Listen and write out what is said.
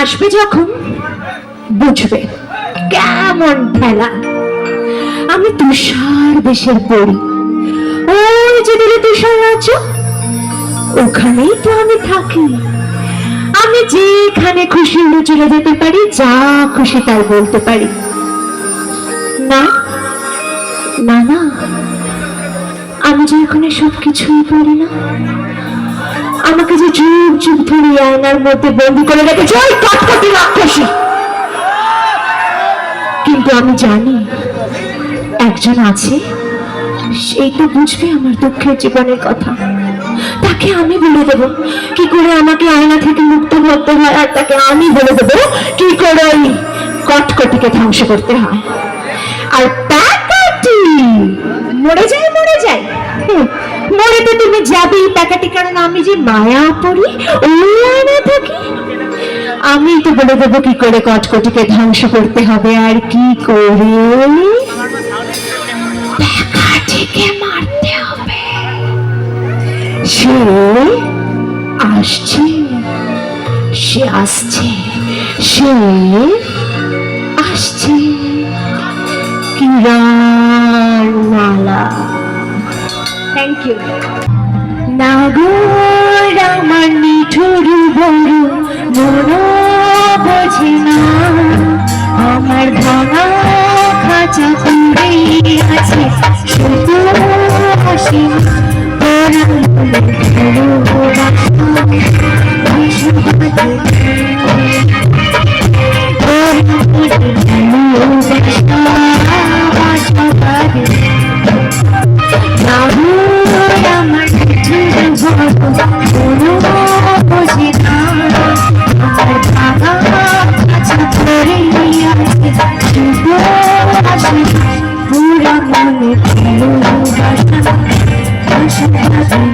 আসবে যখন, বুঝবে কেমন ঠেলা আমি তুষার দেশের পড়ি ওই যে দিলে তুষার রাজ্য, ওখানেই তো আমি থাকি। আমি যেখানে খুশি উড়ে চলে যেতে পারি, যা খুশি তাই বলতে পারি। না না না, আমি যে এখানে সব কিছুই পারি না আমাকে যে যুগ যুগ ধরে আয়নার মধ্যে বন্দি করে রেখেছে, ওই কটকটি রাক্ষসী। কিন্তু আমি জানি একজন আছে, সেই তো বুঝবে আমার দুঃখের জীবনের কথা। তাকে আমি বলে দেব। কি করে আমাকে আয়না থেকে মুক্ত করতে হয় আর তাকে আমি বলে দেব? কি করে ওই কটকটিকে ধ্বংস করতে হয়? আর টাকাটি মরে যায় মরে যায়। হুম, মরে তো তুমি যাবেই টাকাটি কারণ আমি যে মায়া পড়ি আয়না থাকি আমি তো বলে দেবো কি করে কটকটিকে ধ্বংস করতে হবে আর কি করে? সে আসছে সে আসছে সে থ্যাংক ইউ নাগর আমার নিঠুর বড় মন বোঝে না। আমার ভাঙা খাঁচা পড়ে আছে Thank you.